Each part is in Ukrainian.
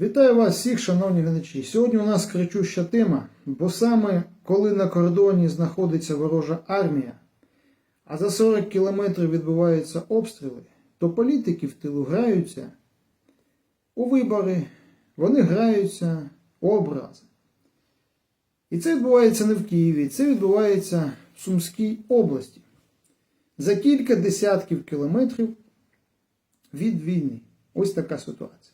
Вітаю вас всіх, шановні глядачі. Сьогодні у нас кричуща тема, бо саме коли на кордоні знаходиться ворожа армія, а за 40 кілометрів відбуваються обстріли, то політики в тилу граються у вибори, вони граються у образи. І це відбувається не в Києві, це відбувається в Сумській області. За кілька десятків кілометрів від війни. Ось така ситуація.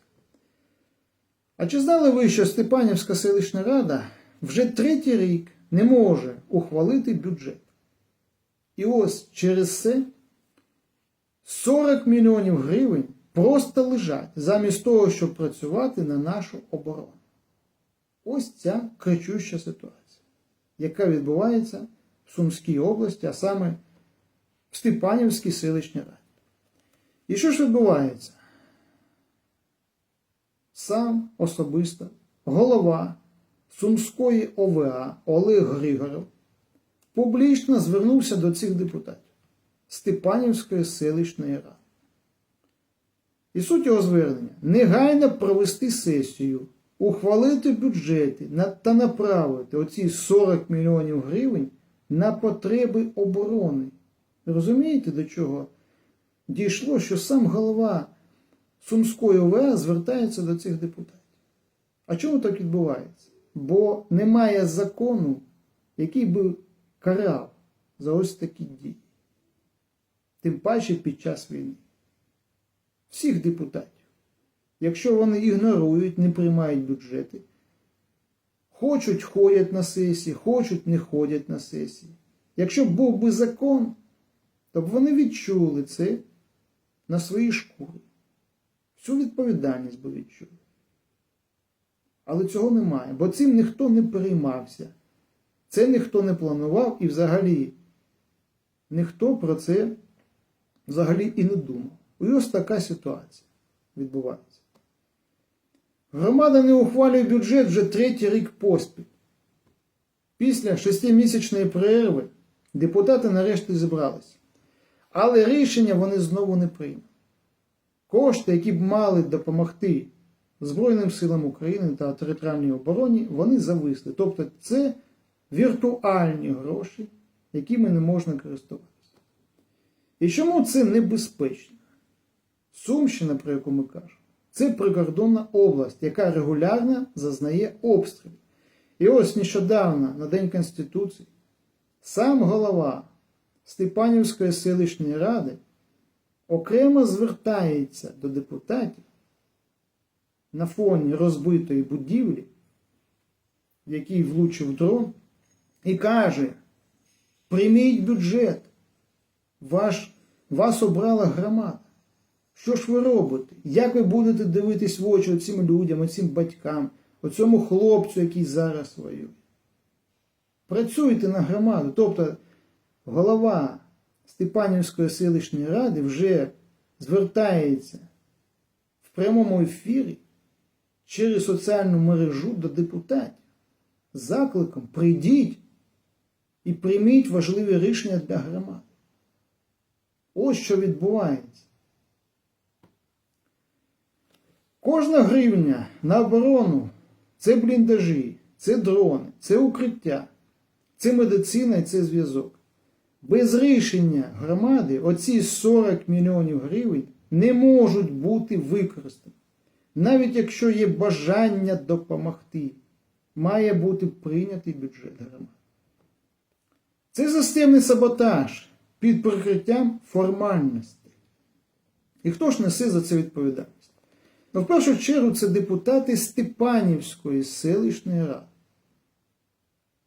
А чи знали ви, що Степанівська селищна рада вже третій рік не може ухвалити бюджет? І ось через це 40 мільйонів гривень просто лежать замість того, щоб працювати на нашу оборону. Ось ця кричуща ситуація, яка відбувається в Сумській області, а саме в Степанівській селищній раді. І що ж відбувається? Сам особисто голова Сумської ОВА Олег Григоров публічно звернувся до цих депутатів Степанівської селищної ради. І суть його звернення негайно провести сесію, ухвалити бюджети та направити оці 40 мільйонів гривень на потреби оборони. Розумієте, до чого дійшло, що сам голова Сумської ОВА звертається до цих депутатів. А чому так відбувається? Бо немає закону, який би карав за ось такі дії. Тим паче під час війни. Всіх депутатів. Якщо вони ігнорують, не приймають бюджети, хочуть ходять на сесії, хочуть не ходять на сесії. Якщо був би закон, то б вони відчули це на своїй шкурі. Всю відповідальність би відчули. Але цього немає, бо цим ніхто не переймався. Це ніхто не планував і взагалі ніхто про це взагалі і не думав. І ось така ситуація відбувається. Громада не ухвалює бюджет вже третій рік поспіль. Після шестимісячної перерви депутати нарешті зібралися. Але рішення вони знову не приймуть. Кошти, які б мали допомогти Збройним силам України та територіальній обороні, вони зависли. Тобто це віртуальні гроші, якими не можна користуватися. І чому це небезпечно? Сумщина, про яку ми кажемо, це прикордонна область, яка регулярно зазнає обстрілів. І ось нещодавно, на День Конституції, сам голова Степанівської селищної ради окремо звертається до депутатів на фоні розбитої будівлі, в якій влучив дрон, і каже: прийміть бюджет, ваш, вас обрала громада. Що ж ви робите? Як ви будете дивитись в очі оцим людям, оцим батькам, оцьому хлопцю, який зараз воює? Працюйте на громаду. Тобто голова Степанівської селищної ради вже звертається в прямому ефірі через соціальну мережу до депутатів з закликом прийдіть і прийміть важливі рішення для громади. Ось що відбувається. Кожна гривня на оборону це бліндажі, це дрони, це укриття, це медицина і це зв'язок. Без рішення громади оці 40 мільйонів гривень не можуть бути використані. Навіть якщо є бажання допомогти, має бути прийнятий бюджет громади. Це системний саботаж під прикриттям формальностей. І хто ж несе за це відповідальність? Ну, в першу чергу, це депутати Степанівської селищної ради.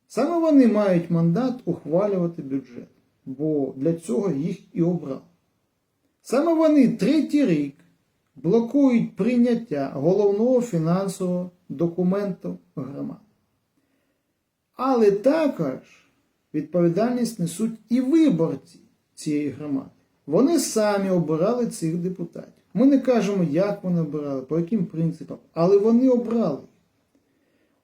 Саме вони мають мандат ухвалювати бюджет, бо для цього їх і обрали. Саме вони третій рік блокують прийняття головного фінансового документу громади. Але також відповідальність несуть і виборці цієї громади. Вони самі обирали цих депутатів. Ми не кажемо, як вони обирали, по яким принципам, але вони обрали.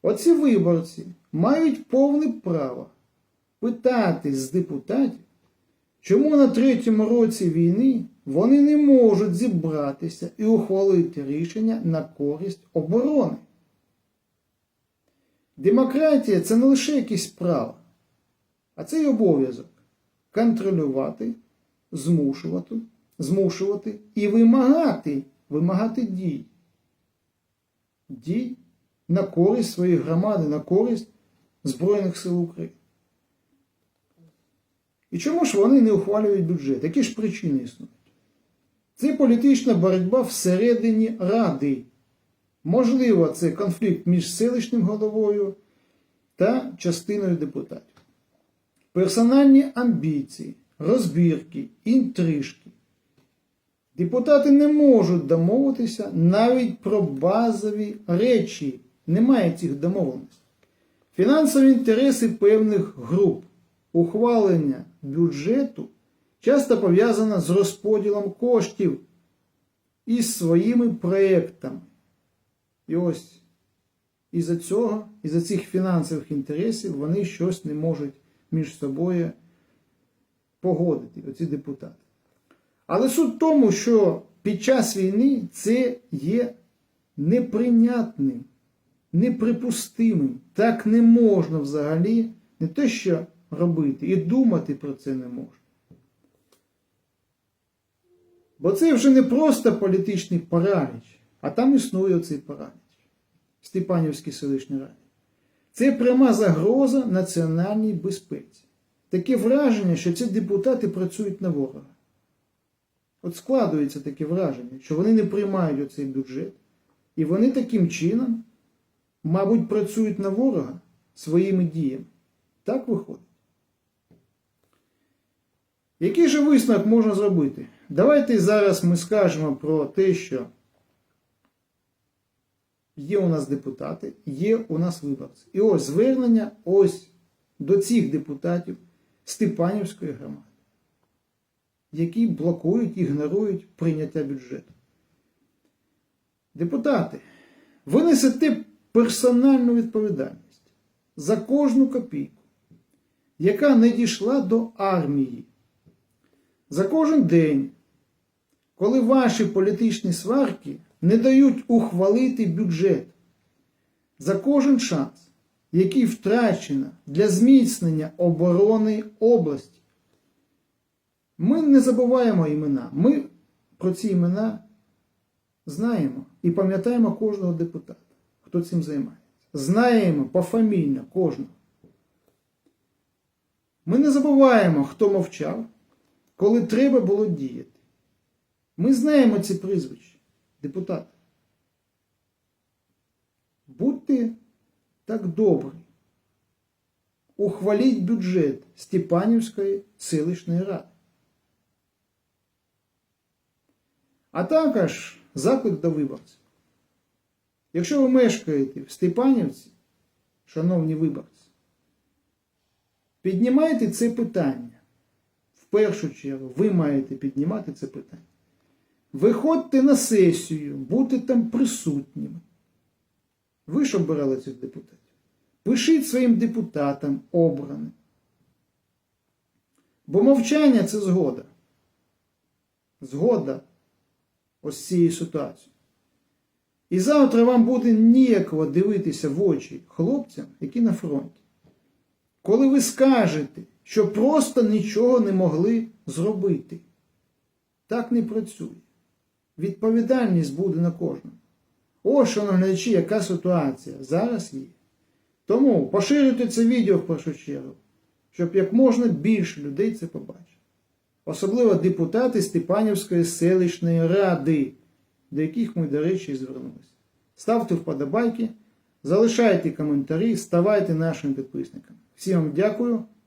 Оці виборці мають повне право питати з депутатів, чому на третьому році війни вони не можуть зібратися і ухвалити рішення на користь оборони. Демократія це не лише якісь права, а це й обов'язок контролювати, змушувати, змушувати і вимагати, вимагати дій. Дій на користь своєї громади, на користь Збройних сил України. І чому ж вони не ухвалюють бюджет? Які ж причини існують? Це політична боротьба всередині Ради. Можливо, це конфлікт між селищним головою та частиною депутатів. Персональні амбіції, розбірки, інтрижки. Депутати не можуть домовитися навіть про базові речі. Немає цих домовленостей. Фінансові інтереси певних груп, ухвалення бюджету часто пов'язано з розподілом коштів і своїми проєктами. І ось із-за цього, із-за цих фінансових інтересів вони щось не можуть між собою погодити, оці депутати. Але суть в тому, що під час війни це є неприйнятним, неприпустимим. Так не можна взагалі не те, що робити, і думати про це не можна. Бо це вже не просто політичний параліч, а там існує оцей параліч Степанівській селищній раді. Це пряма загроза національній безпеці. Таке враження, що ці депутати працюють на ворога. От складується таке враження, що вони не приймають оцей бюджет, і вони таким чином, мабуть, працюють на ворога своїми діями. Так виходить. Який же висновок можна зробити? Давайте зараз ми скажемо про те, що є у нас депутати, є у нас виборці. І ось звернення ось до цих депутатів Степанівської громади, які блокують, ігнорують прийняття бюджету. Депутати, ви несете персональну відповідальність за кожну копійку, яка не дійшла до армії. За кожен день, коли ваші політичні сварки не дають ухвалити бюджет, за кожен шанс, який втрачено для зміцнення оборони області. Ми не забуваємо імена. Ми про ці імена знаємо і пам'ятаємо кожного депутата, хто цим займається. Знаємо пофамільно кожного. Ми не забуваємо, хто мовчав, коли треба було діяти. Ми знаємо ці прізвища, депутати. Будьте так добрі. Ухваліть бюджет Степанівської селищної ради. А також заклик до виборців. Якщо ви мешкаєте в Степанівці, шановні виборці, піднімайте це питання. Першу чергу ви маєте піднімати це питання. Виходьте на сесію, будьте там присутніми. Ви ж обирали цих депутатів. Пишіть своїм депутатам обраним. Бо мовчання це згода. Згода ось з цією ситуацією. І завтра вам буде ніяково дивитися в очі хлопцям, які на фронті. Коли ви скажете, що просто нічого не могли зробити. Так не працює. Відповідальність буде на кожному. Ось, шановні глядачі, яка ситуація зараз є. Тому поширюйте це відео в першу чергу, щоб як можна більше людей це побачили. Особливо депутати Степанівської селищної ради, до яких ми, до речі, звернулися. Ставте вподобайки, залишайте коментарі, ставайте нашими підписниками. Всім вам дякую